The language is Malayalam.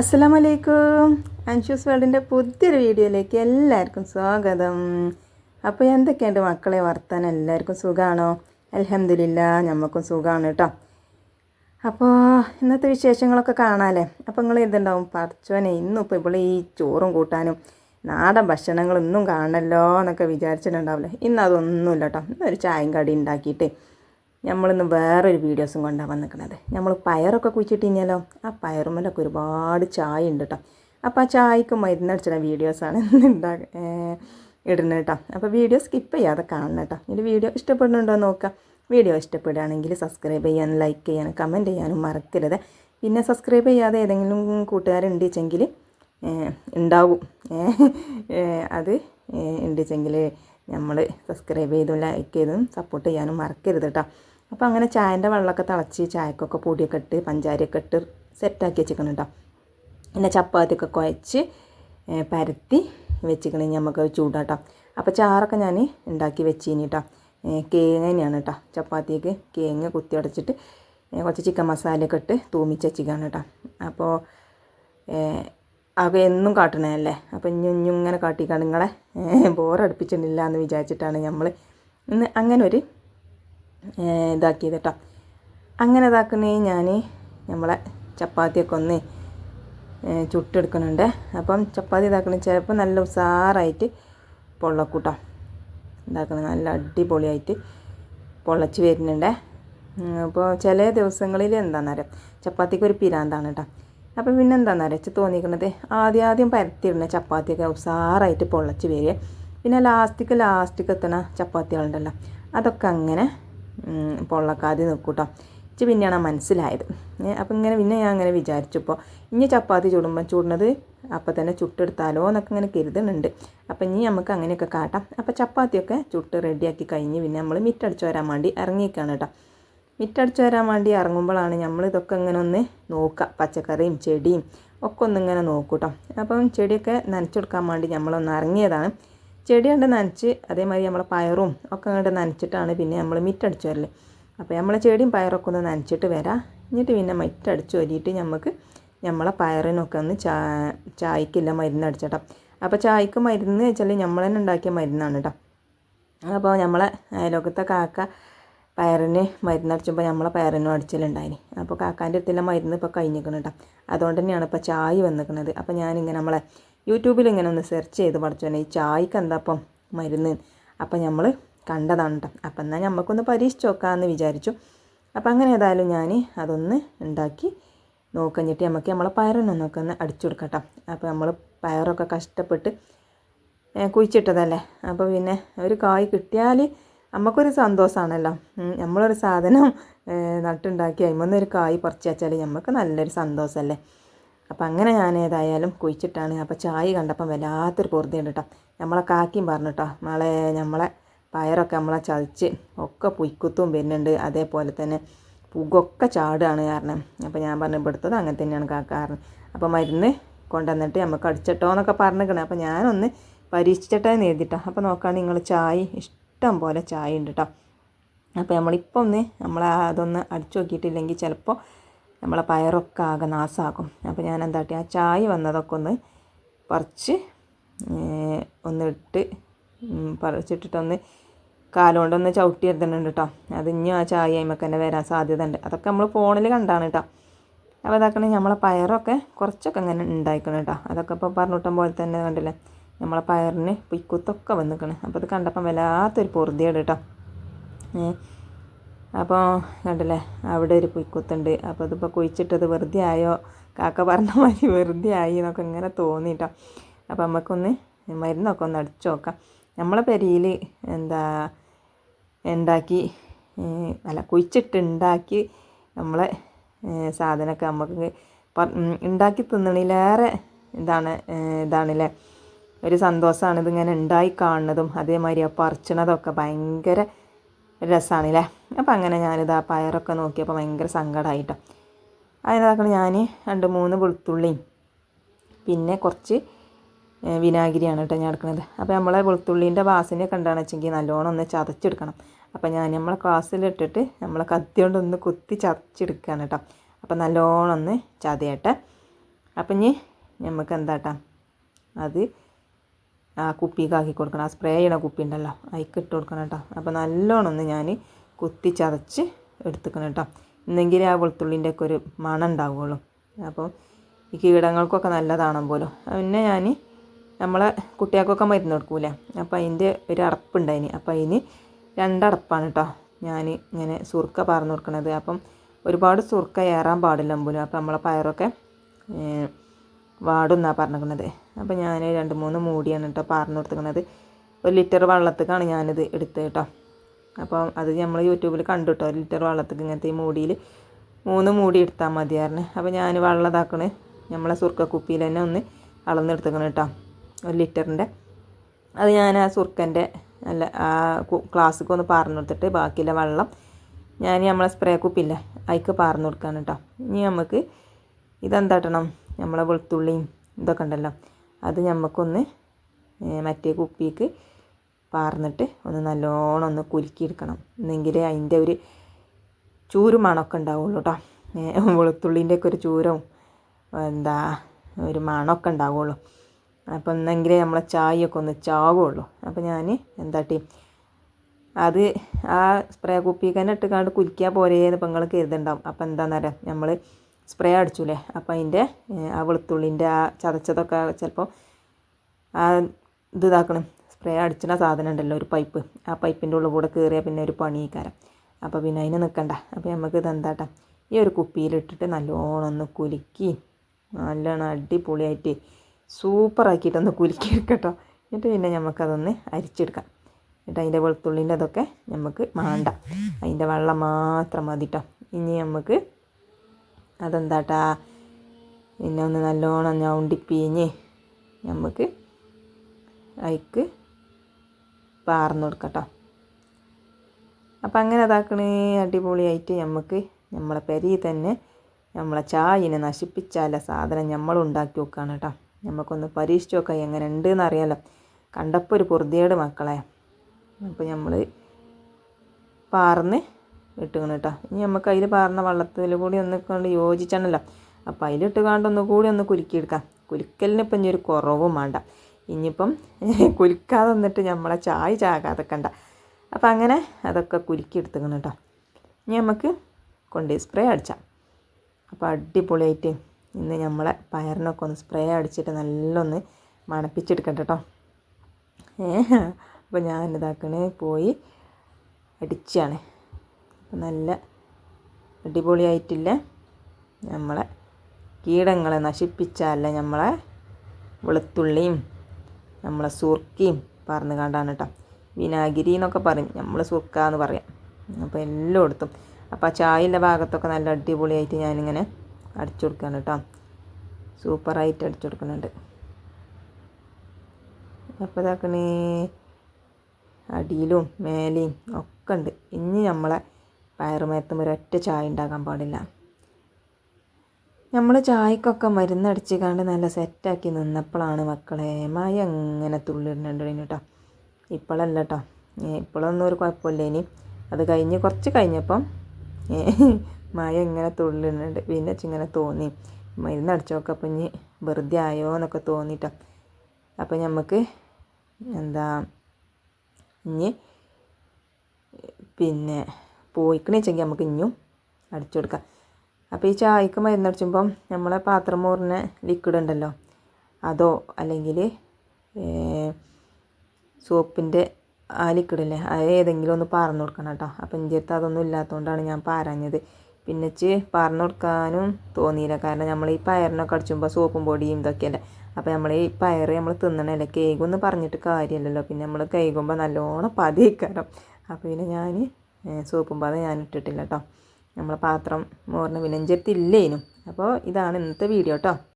അസ്സലാമു വലൈക്കും അൻഷൂസ് വേൾഡിന്റെ പുതിയൊരു വീഡിയോയിലേക്ക് എല്ലാവർക്കും സ്വാഗതം. അപ്പോൾ എന്തൊക്കെയുണ്ട് മക്കളെ വർത്താൻ എല്ലാവർക്കും സുഖമാണോ അലഹമില്ല നമുക്കും സുഖമാണ് കേട്ടോ അപ്പോൾ ഇന്നത്തെ വിശേഷങ്ങളൊക്കെ കാണാമല്ലേ അപ്പോൾ നിങ്ങൾ ഇതുണ്ടാവും പറച്ചോനെ ഇന്നും ഇപ്പോൾ ഇവിടെ ഈ ചോറും കൂട്ടാനും നാടൻ ഭക്ഷണങ്ങളൊന്നും കാണണല്ലോ എന്നൊക്കെ വിചാരിച്ചിട്ടുണ്ടാവില്ലേ? ഇന്ന് അതൊന്നുമില്ല കേട്ടോ ഇന്നൊരു ചായയും കടി ഉണ്ടാക്കിയിട്ട് നമ്മളിന്ന് വേറൊരു വീഡിയോസും കൊണ്ടാണ് വന്നിരിക്കുന്നത് നമ്മൾ പയറൊക്കെ കുഴിച്ചിട്ട് കഴിഞ്ഞാലോ ആ പയറുമ്മലൊക്കെ ഒരുപാട് ചായ ഉണ്ട് കേട്ടോ അപ്പോൾ ആ ചായക്ക് മരുന്നടിച്ചിട വീഡിയോസാണ് ഇന്ന് ഇടുന്നത് കേട്ടോ അപ്പോൾ വീഡിയോ സ്കിപ്പ് ചെയ്യാതെ കാണണം കേട്ടോ ഇതിന്റെ വീഡിയോ ഇഷ്ടപ്പെടുന്നുണ്ടോ നോക്കാം. വീഡിയോ ഇഷ്ടപ്പെടുകയാണെങ്കിൽ സബ്സ്ക്രൈബ് ചെയ്യാനും ലൈക്ക് ചെയ്യാനും കമന്റ് ചെയ്യാനും മറക്കരുത്. പിന്നെ സബ്സ്ക്രൈബ് ചെയ്യാതെ ഏതെങ്കിലും കൂട്ടുകാരുണ്ട് വെച്ചെങ്കിൽ ഉണ്ടാവും അത് ഉണ്ടെച്ചെങ്കിൽ നമ്മൾ സബ്സ്ക്രൈബ് ചെയ്തും ലൈക്ക് ചെയ്തും സപ്പോർട്ട് ചെയ്യാനും മറക്കരുത് കേട്ടോ അപ്പോൾ അങ്ങനെ ചായന്റെ വെള്ളമൊക്കെ തിളച്ച് ചായക്കൊക്കെ പൊടിയൊക്കെ ഇട്ട് പഞ്ചാരയൊക്കെ ഇട്ട് സെറ്റാക്കി വെച്ചിരിക്കണം കേട്ടോ പിന്നെ ചപ്പാത്തിയൊക്കെ കുഴച്ച് പരത്തി വെച്ചിക്കണി. നമുക്ക് ചൂടാട്ടോ അപ്പോൾ ചാറൊക്കെ ഞാൻ ഉണ്ടാക്കി വെച്ചിനി കേട്ടോ കേങ്ങ തന്നെയാണ് കേട്ടോ ചപ്പാത്തിക്ക് കേങ്ങ കുത്തി അടച്ചിട്ട് കുറച്ച് ചിക്കൻ മസാലയൊക്കെ ഇട്ട് തൂമിച്ച് വെച്ചിക്കാണ് കേട്ടോ അപ്പോൾ അത് എന്നും കാട്ടണല്ലേ അപ്പോൾ ഇഞ്ഞു ഇങ്ങനെ കാട്ടിക്കാണ് നിങ്ങളെ ബോറടുപ്പിച്ചിട്ടില്ല എന്ന് വിചാരിച്ചിട്ടാണ് നമ്മൾ ഇന്ന് അങ്ങനെ ഒരു ഇതാക്കിയത് കേട്ടോ അങ്ങനെ ഇതാക്കുന്നേ ഞാൻ നമ്മളെ ചപ്പാത്തിയൊക്കെ ഒന്ന് ചുട്ടെടുക്കുന്നുണ്ട്. അപ്പം ചപ്പാത്തി ഇതാക്കണ ചിലപ്പോൾ നല്ല ഉസാറായിട്ട് പൊള്ളക്കൂട്ടോ. ഇതാക്കണം നല്ല അടിപൊളിയായിട്ട് പൊള്ളച്ച് വരുന്നുണ്ട്. അപ്പോൾ ചില ദിവസങ്ങളിൽ എന്താണെന്നറിയാം ചപ്പാത്തിക്ക് ഒരു പിരാന്താണ് കേട്ടോ. അപ്പം പിന്നെ എന്താണെന്നറിയാം വെച്ച് തോന്നിക്കണത് ആദ്യം ആദ്യം പരത്തിയിടുന്ന ചപ്പാത്തിയൊക്കെ ഉസാറായിട്ട് പൊള്ളച്ച് വരിക. പിന്നെ ലാസ്റ്റിക്ക് ലാസ്റ്റിക്ക് എത്തണ ചപ്പാത്തികളുണ്ടല്ലോ. അതൊക്കെ അങ്ങനെ പൊള്ളക്കാതെ നിൽക്കൂട്ടോ. ഇച്ചി പിന്നെയാണ് മനസ്സിലായത്. അപ്പം ഇങ്ങനെ പിന്നെ ഞാൻ അങ്ങനെ വിചാരിച്ചപ്പോൾ ഇനി ചപ്പാത്തി ചൂടുമ്പോൾ ചൂടുന്നത് അപ്പം തന്നെ ചുട്ടെടുത്താലോ എന്നൊക്കെ ഇങ്ങനെ കരുതുന്നുണ്ട്. അപ്പം ഇനി നമുക്ക് അങ്ങനെയൊക്കെ കാട്ടാം. അപ്പം ചപ്പാത്തിയൊക്കെ ചുട്ട് റെഡിയാക്കി കഴിഞ്ഞ് പിന്നെ നമ്മൾ മിറ്റടിച്ച് വരാൻ വേണ്ടി ഇറങ്ങിയേക്കാണ് കേട്ടോ. മിറ്റടിച്ച് വരാൻ വേണ്ടി ഇറങ്ങുമ്പോഴാണ് നമ്മൾ ഇതൊക്കെ ഇങ്ങനെ ഒന്ന് നോക്കുക. പച്ചക്കറിയും ചെടിയും ഒക്കെ ഒന്നിങ്ങനെ നോക്കൂട്ടോ. അപ്പം ചെടിയൊക്കെ നനച്ചെടുക്കാൻ വേണ്ടി നമ്മളൊന്ന് ഇറങ്ങിയതാണ്. ചെടി കണ്ട് നനച്ച് അതേമാതിരി നമ്മളെ പയറും ഒക്കെ കണ്ട് നനച്ചിട്ടാണ് പിന്നെ നമ്മൾ മിറ്റടിച്ച് വരൽ. അപ്പോൾ നമ്മളെ ചെടിയും പയറൊക്കെ ഒന്ന് നനച്ചിട്ട് വരാം. എന്നിട്ട് പിന്നെ മിറ്റടിച്ച് വരിയിട്ട് നമുക്ക് നമ്മളെ പയറിനൊക്കെ ഒന്ന് ചാ ചായക്കില്ല മരുന്ന് അടിച്ചട്ടോ അപ്പോൾ ചായക്ക് മരുന്ന് വെച്ചാൽ നമ്മൾ തന്നെ ഉണ്ടാക്കിയ മരുന്നാണ് കേട്ടോ അപ്പോൾ നമ്മളെ അയലോകത്തെ കാക്ക പയറിന് മരുന്നടിച്ചപ്പോൾ നമ്മളെ പയറിനും അടിച്ചിലുണ്ടായിന്. അപ്പോൾ കാക്കാന്റെ അടുത്തുള്ള മരുന്ന് ഇപ്പോൾ കഴിഞ്ഞിരിക്കണം കേട്ടോ അതുകൊണ്ട് തന്നെയാണ് ഇപ്പോൾ ചായ വന്നിരിക്കുന്നത് അപ്പോൾ ഞാനിങ്ങനെ നമ്മളെ യൂട്യൂബിൽ ഇങ്ങനെ ഒന്ന് സെർച്ച് ചെയ്ത് പഠിച്ചോനെ ഈ ചായക്ക് എന്താ അപ്പം മരുന്ന്? അപ്പം നമ്മൾ കണ്ടതാണ് കേട്ടോ അപ്പം എന്നാൽ നമുക്കൊന്ന് പരീക്ഷിച്ച് നോക്കാമെന്ന് വിചാരിച്ചു. അപ്പം അങ്ങനെ ഏതായാലും ഞാൻ അതൊന്ന് ഉണ്ടാക്കി നോക്കഞ്ഞിട്ട് നമുക്ക് നമ്മളെ പയറിനൊന്നൊക്കെ ഒന്ന് അടിച്ചു കൊടുക്കാം അപ്പം അപ്പോൾ നമ്മൾ പയറൊക്കെ കഷ്ടപ്പെട്ട് കുഴിച്ചിട്ടതല്ലേ? അപ്പോൾ പിന്നെ ഒരു കായ് കിട്ടിയാൽ നമുക്കൊരു സന്തോഷമാണല്ലോ നമ്മളൊരു സാധനം നട്ടുണ്ടാക്കി അതിമൊന്നൊരു കായ് പറിച്ചു വെച്ചാൽ നമുക്ക് നല്ലൊരു സന്തോഷമല്ലേ അപ്പോൾ അങ്ങനെ ഞാൻ ഏതായാലും കുഴിച്ചിട്ടാണ്. അപ്പോൾ ചായ കണ്ടപ്പം വല്ലാത്തൊരു പൊറുതിയുണ്ട് കേട്ടോ. നമ്മളെ കാക്കിയും പറഞ്ഞു കേട്ടോ നമ്മളെ നമ്മളെ പയറൊക്കെ നമ്മളെ ചതിച്ച് ഒക്കെ പുയ്ക്കുത്തും വരുന്നുണ്ട്. അതേപോലെ തന്നെ പുകൊക്കെ ചാടുകയാണ് കാരണം. അപ്പോൾ ഞാൻ പറഞ്ഞു ഇവിടുത്തത് അങ്ങനെ തന്നെയാണ് കാക്ക കാരണം അപ്പോൾ മരുന്ന് കൊണ്ടുവന്നിട്ട് നമുക്ക് അടിച്ചിട്ടോ എന്നൊക്കെ പറഞ്ഞിരിക്കണേ. അപ്പോൾ ഞാനൊന്ന് പരീക്ഷിച്ചിട്ടേ നേടിയിട്ടോ അപ്പോൾ നോക്കുകയാണെങ്കിൽ നിങ്ങൾ ചായ ഇഷ്ടം പോലെ ചായ ഉണ്ട് കേട്ടോ. അപ്പോൾ നമ്മളിപ്പോൾ ഒന്ന് നമ്മൾ അതൊന്ന് അടിച്ചു നോക്കിയിട്ടില്ലെങ്കിൽ ചിലപ്പോൾ നമ്മളെ പയറൊക്കെ ആകെ നാസാക്കും അപ്പോൾ ഞാൻ എന്താട്ടി ആ ചായ വന്നതൊക്കെ ഒന്ന് പറിച്ച് ഒന്നിട്ട് പറിച്ചിട്ടിട്ടൊന്ന് കാലുകൊണ്ടൊന്ന് ചവിട്ടി എടുത്തിട്ടുണ്ട് കേട്ടോ അത് ഇനിയും ആ ചായ അതിമൊക്കെ തന്നെ വരാൻ സാധ്യത ഉണ്ട് അതൊക്കെ നമ്മൾ ഫോണിൽ കണ്ടാണ് കേട്ടോ അപ്പോൾ അതാക്കണേ നമ്മളെ പയറൊക്കെ കുറച്ചൊക്കെ ഇങ്ങനെ ഉണ്ടായിക്കണം കേട്ടോ അതൊക്കെ ഇപ്പോൾ പറഞ്ഞിട്ടം പോലെ തന്നെ കണ്ടില്ലേ? നമ്മളെ പയറിന് പിക്കുത്തൊക്കെ വന്നിക്കണം. അപ്പോൾ അത് കണ്ടപ്പം വല്ലാത്തൊരു പൊറുതിയാണ് കേട്ടോ അപ്പോൾ കണ്ടല്ലേ അവിടെ ഒരു പുയ്ക്കുത്തുണ്ട് അപ്പോൾ ഇതിപ്പോൾ കുഴിച്ചിട്ടത് വെറുതെ ആയോ? കാക്ക പറഞ്ഞ മാതിരി വെറുതെ ആയി എന്നൊക്കെ ഇങ്ങനെ തോന്നിട്ടോ. അപ്പോൾ നമുക്കൊന്ന് മരുന്നൊക്കെ ഒന്ന് അടിച്ചു നോക്കാം. നമ്മളെ പെരിയിൽ എന്താ ഉണ്ടാക്കി അല്ല കുഴിച്ചിട്ടുണ്ടാക്കി നമ്മളെ സാധനമൊക്കെ നമുക്ക് ഉണ്ടാക്കി തിന്നണിലേറെ ഇതാണ് ഇതാണല്ലേ. ഒരു സന്തോഷമാണ് ഇതിങ്ങനെ ഉണ്ടായി കാണുന്നതും അതേമാതിരി ആ പറിച്ചണതൊക്കെ ഭയങ്കര രസമാണല്ലേ അപ്പോൾ അങ്ങനെ ഞാനിത് പയറൊക്കെ നോക്കിയപ്പോൾ ഭയങ്കര സങ്കടമായിട്ടോ അതിനകത്ത് ഞാൻ രണ്ട് മൂന്ന് വെളുത്തുള്ളിയും പിന്നെ കുറച്ച് വിനാഗിരിയാണ് കേട്ടോ ഞാൻ എടുക്കുന്നത് അപ്പോൾ നമ്മളെ വെളുത്തുള്ളീന്റെ വാസനയൊക്കെ കണ്ടാണ് വെച്ചെങ്കിൽ നല്ലോണം ഒന്ന് ചതച്ചെടുക്കണം. അപ്പോൾ ഞാൻ നമ്മളെ ക്ലാസ്സിലിട്ടിട്ട് നമ്മളെ കത്തി കൊണ്ടൊന്ന് കുത്തി ചതച്ചെടുക്കുകയാണ് കേട്ടോ. അപ്പോൾ നല്ലോണം ഒന്ന് ചതയട്ടെ. അപ്പം ഇനി നമുക്ക് എന്താട്ടാ? അത് ആ കുപ്പിക്കാക്കി കൊടുക്കണം. ആ സ്പ്രേ ചെയ്യണ കുപ്പി ഉണ്ടല്ലോ അതിക്ക് ഇട്ട് കൊടുക്കണം കേട്ടോ. അപ്പോൾ നല്ലോണം ഒന്ന് ഞാൻ കുത്തിച്ചതച്ച് എടുത്തുക്കണം കേട്ടോ. എന്നെങ്കിലേ ആ വെളുത്തുള്ളിന്റെ ഒക്കെ ഒരു മണം ഉണ്ടാവുകയുള്ളൂ. അപ്പോൾ ഈ കീടങ്ങൾക്കൊക്കെ നല്ലതാണോ പോലും പിന്നെ ഞാൻ നമ്മളെ കുട്ടികൾക്കൊക്കെ മരുന്ന് കൊടുക്കൂലേ. അപ്പോൾ അതിന്റെ ഒരു അടപ്പുണ്ടായിന്. അപ്പോൾ അതിന് രണ്ടടപ്പാണ് കേട്ടോ ഞാൻ ഇങ്ങനെ സുർക്ക പറഞ്ഞു കൊടുക്കണത്. അപ്പം ഒരുപാട് സുർക്ക ഏറാൻ പാടില്ല പോലും അപ്പോൾ നമ്മളെ പയറൊക്കെ വാടുന്നാണ് പറഞ്ഞിരിക്കുന്നത് അപ്പോൾ ഞാൻ രണ്ട് മൂന്ന് മൂടിയാണ് കേട്ടോ പാർന്ന് കൊടുത്തിരിക്കുന്നത്. ഒരു ലിറ്റർ വെള്ളത്തേക്കാണ് ഞാനിത് എടുത്തത് കേട്ടോ അപ്പം അത് നമ്മൾ യൂട്യൂബിൽ കണ്ടു കേട്ടോ ഒരു ലിറ്റർ വെള്ളത്തേക്ക് ഇങ്ങനത്തെ ഈ മൂടിയിൽ മൂന്ന് മൂടി എടുത്താൽ മതിയായിരുന്നു അപ്പോൾ ഞാൻ വെള്ളം നമ്മളെ സുർക്ക കുപ്പിയിൽ തന്നെ ഒന്ന് അളന്നെടുത്തേക്കണം കേട്ടോ ഒരു ലിറ്ററിന്റെ അത് ഞാൻ ആ സുർക്കന്റെ അല്ല ആ ക്ലാസ്സിക്ക് ഒന്ന് പാർന്ന് കൊടുത്തിട്ട് ബാക്കിയുള്ള വെള്ളം ഞാൻ നമ്മളെ സ്പ്രേ കുപ്പില്ല അതിക്ക് പാർന്ന് കൊടുക്കാണ് കേട്ടോ ഇനി നമുക്ക് ഇതെന്താട്ടണം? നമ്മളെ വെളുത്തുള്ളിയും ഇതൊക്കെ ഉണ്ടല്ലോ അത് നമുക്കൊന്ന് മറ്റേ കുപ്പിക്ക് പാർന്നിട്ട് ഒന്ന് നല്ലോണം ഒന്ന് കുലുക്കിയെടുക്കണം. എന്നെങ്കിലേ അതിന്റെ ഒരു ചൂര് മണമൊക്കെ ഉണ്ടാവുള്ളൂ കേട്ടോ വെളുത്തുള്ളിന്റെ ഒക്കെ ഒരു ചൂരവും എന്താ ഒരു മണമൊക്കെ ഉണ്ടാവുള്ളൂ. അപ്പം എന്നെങ്കിലേ നമ്മളെ ചായയൊക്കെ ഒന്ന് ചാവുള്ളൂ. അപ്പോൾ ഞാൻ എന്താട്ടി അത് ആ സ്പ്രേ കുപ്പിക്ക് തന്നെ ഇട്ടുകാണ്ട് കുലിക്കാൻ പോരേന്ന് പെങ്ങൾ നിങ്ങൾ കരുതുണ്ടാവും. എന്താണെന്നറിയാം നമ്മൾ സ്പ്രേ അടിച്ചൂലേ? അപ്പോൾ അതിന്റെ ആ വെളുത്തുള്ളിന്റെ ആ ചതച്ചതൊക്കെ ചിലപ്പോൾ ആ ഇത് ഇതാക്കണം. സ്പ്രേ അടിച്ചിന സാധനം ഉണ്ടല്ലോ ഒരു പൈപ്പ്. ആ പൈപ്പിന്റെ ഉള്ളിൽ കൂടെ കയറിയാൽ പിന്നെ ഒരു പണിക്കാരം അപ്പോൾ പിന്നെ അതിന് നിൽക്കണ്ട അപ്പോൾ നമുക്ക് ഇത് എന്താട്ടാ ഈ ഒരു കുപ്പിയിലിട്ടിട്ട് നല്ലോണം ഒന്ന് കുലുക്കി നല്ലോണം അടിപൊളിയായിട്ട് സൂപ്പറാക്കിയിട്ടൊന്ന് കുലുക്കി എടുക്കട്ടോ. എന്നിട്ട് പിന്നെ നമുക്കതൊന്ന് അരിച്ചെടുക്കാം. എന്നിട്ട് അതിന്റെ വെളുത്തുള്ളിന്റെ അതൊക്കെ നമുക്ക് മാണ്ട. അതിന്റെ വെള്ളം മാത്രം മതിട്ടോ. ഇനി നമുക്ക് അതെന്താട്ടാ? പിന്നെ ഒന്ന് നല്ലോണം ഞൗണ്ടിപ്പിഞ്ഞ് നമുക്ക് അയക്ക് പാർന്നു കൊടുക്കട്ടോ. അപ്പം അങ്ങനെ ഇതാക്കണേ അടിപൊളിയായിട്ട് നമുക്ക് നമ്മളെ പെരി തന്നെ നമ്മളെ ചായനെ നശിപ്പിച്ചാല സാധനം നമ്മൾ ഉണ്ടാക്കി വെക്കുകയാണ് കേട്ടോ. നമുക്കൊന്ന് പരീക്ഷിച്ച് നോക്കാം എങ്ങനെ ഉണ്ട് എന്നറിയാലോ കണ്ടപ്പോൾ ഒരു പൊറുതിയേട് മക്കളെ. അപ്പോൾ നമ്മൾ പാർന്ന് ഇട്ടുകണം കേട്ടോ ഇനി നമുക്ക് അതിൽ പാർന്ന വെള്ളത്തിൽ കൂടി ഒന്ന് കൊണ്ട് യോജിച്ചാണല്ലോ. അപ്പോൾ അതിലിട്ട് കാണ്ട് ഒന്ന് കൂടി ഒന്ന് കുലുക്കിയെടുക്കാം. കുലുക്കലിന് ഇപ്പം ഇനി ഒരു കുറവും വേണ്ട. ഇനിയിപ്പം കുലുക്കാതെ വന്നിട്ട് നമ്മളെ ചായ ചാകാതെ കണ്ട. അപ്പം അങ്ങനെ അതൊക്കെ കുലുക്കിയെടുത്തുക്കണം കേട്ടോ ഇനി നമുക്ക് കൊണ്ട് സ്പ്രേ അടിച്ചാം. അപ്പോൾ അടിപൊളിയായിട്ട് ഇന്ന് നമ്മളെ പയറിനൊക്കെ ഒന്ന് സ്പ്രേ അടിച്ചിട്ട് നല്ലൊന്ന് മണപ്പിച്ചെടുക്കട്ടെ കേട്ടോ ഏ അപ്പോൾ ഞാൻ ഇതാക്കണേ പോയി അടിച്ചാണ്. നല്ല അടിപൊളിയായിട്ടില്ല? നമ്മളെ കീടങ്ങളെ നശിപ്പിച്ചല്ല നമ്മളെ വെളുത്തുള്ളിയും നമ്മളെ സുർക്കയും പറഞ്ഞു കണ്ടാണ് കേട്ടോ വിനാഗിരി എന്നൊക്കെ പറയും. നമ്മൾ സുർക്ക എന്ന് പറയാം. അപ്പോൾ എല്ലായിടത്തും. അപ്പോൾ ആ ചായന്റെ ഭാഗത്തൊക്കെ നല്ല അടിപൊളിയായിട്ട് ഞാനിങ്ങനെ അടിച്ചു കൊടുക്കുകയാണ് കേട്ടോ സൂപ്പറായിട്ട് അടിച്ചു കൊടുക്കുന്നുണ്ട്. അപ്പോൾ ഇതാക്കണേ അടിയിലും മേലെയും ഒക്കെ ഉണ്ട്. ഇനി നമ്മളെ പയറുമേത്തും ഒരൊറ്റ ചായ ഉണ്ടാക്കാൻ പാടില്ല. നമ്മൾ ചായക്കൊക്കെ മരുന്നടിച്ച് കണ്ട് നല്ല സെറ്റാക്കി നിന്നപ്പോഴാണ് മക്കളെ മായ അങ്ങനെ തുള്ളിടുന്നുണ്ട് കേട്ടോ ഇപ്പോഴല്ല കേട്ടോ ഇപ്പോഴൊന്നും ഒരു കുഴപ്പമില്ല ഇനി. അത് കഴിഞ്ഞ് കുറച്ച് കഴിഞ്ഞപ്പം മായ ഇങ്ങനെ തുള്ളിടുന്നുണ്ട് പിന്നെ ഇങ്ങനെ തോന്നി. മരുന്നടിച്ചൊക്കെ അപ്പം ഇനി വെറുതെ ആയോ എന്നൊക്കെ തോന്നിട്ടോ. അപ്പം നമുക്ക് എന്താ ഇനി പിന്നെ പോയിക്കണേച്ചെങ്കിൽ നമുക്ക് ഇനിയും അടിച്ചു കൊടുക്കാം. അപ്പോൾ ഈ ചായക്ക് മരുന്നടിച്ചുമ്പം നമ്മളെ പാത്രം മോറിന് ലിക്വിഡ് ഉണ്ടല്ലോ അതോ അല്ലെങ്കിൽ സോപ്പിന്റെ ആ ലിക്വിഡില്ലേ അത് ഏതെങ്കിലും ഒന്ന് പാർന്നു കൊടുക്കണം കേട്ടോ. അപ്പം എന്റെ അടുത്ത് അതൊന്നും ഇല്ലാത്തതുകൊണ്ടാണ് ഞാൻ പാരഞ്ഞത്. പിന്നെ വെച്ച് പാർന്നു കൊടുക്കാനും തോന്നിയില്ല കാരണം നമ്മൾ ഈ പയറിനൊക്കെ അടിച്ചുമ്പോൾ സോപ്പും പൊടിയും ഇതൊക്കെയല്ലേ അപ്പോൾ നമ്മൾ ഈ പയർ നമ്മൾ തിന്നണല്ലേ കേകുമെന്ന് പറഞ്ഞിട്ട് കാര്യമില്ലല്ലോ പിന്നെ നമ്മൾ കേകുമ്പോൾ നല്ലോണം പതിക്കാരം അപ്പോൾ പിന്നെ ഞാൻ സോപ്പും പാത ഞാൻ ഇട്ടിട്ടില്ല കേട്ടോ നമ്മളെ പാത്രം മോറിന് അടുത്ത് അപ്പോൾ ഇതാണ് ഇന്നത്തെ വീഡിയോ കേട്ടോ